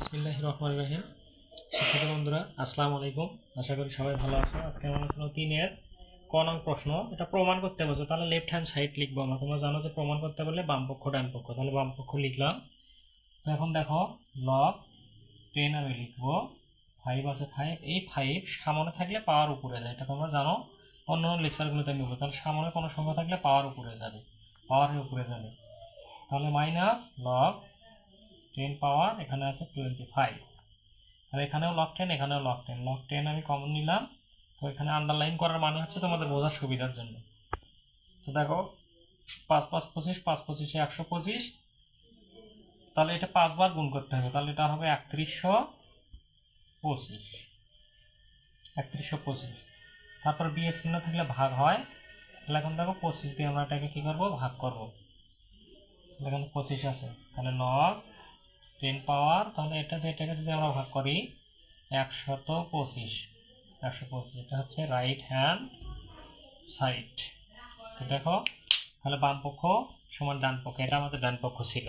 বিসমিল্লাহ রহমান রাহিম শিক্ষার্থী বন্ধুরা, আসসালামু আলাইকুম। আশা করি সবাই ভালো আছো। আজকে আমার আলোচনা তিনের ক নং প্রশ্ন। এটা প্রমাণ করতে বলছো। তাহলে লেফট হ্যান্ড সাইড লিখব আমরা। তোমরা জানো যে প্রমাণ করতে বললে বাম পক্ষ, ডান পক্ষ। তাহলে বাম পক্ষ লিখলাম। তো এখন দেখো লব টেন আমি লিখব। ফাইভ আছে ফাইভ এই ফাইভ সামনে থাকলে পাওয়ার উপরে যায়। এটা তোমরা জানো। অন্য অন্য লেকচারগুলোতে নিব তাহলে সামনে কোনো সংখ্যা থাকলে পাওয়ার উপরে যাবে। পাওয়ারের উপরে যাবে। তাহলে মাইনাস লব টেন পাওয়ার এখানে আছে টোয়েন্টি ফাইভ আর এখানেও লক টেন এখানেও লক টেন লক টেন আমি কমন নিলাম। তো এখানে আন্ডারলাইন করার মানে হচ্ছে তোমাদের বোঝার সুবিধার জন্য। তো দেখো, পাঁচ পাঁচ পঁচিশ, পাঁচ পঁচিশে একশো পঁচিশ। তাহলে এটা পাঁচবার গুণ করতে হবে। তাহলে এটা হবে একত্রিশশো পঁচিশ। একত্রিশশো পঁচিশ। তারপর বিএক্স চিহ্ন থাকলে ভাগ হয়। তাহলে এখন দেখো পঁচিশ দিয়ে আমরা এটাকে কী করব? ভাগ করব। এখানে পঁচিশ আছে। তাহলে লগ টেন পাওয়ার তাহলে এটা এটাকে যদি আমরা ভাগ করি, একশত পঁচিশ। একশো পঁচিশ এটা হচ্ছে রাইট হ্যান্ড সাইড তো দেখো, তাহলে বাম পক্ষ সমান ডান পক্ষ, এটা আমাদের ডান পক্ষ ছিল।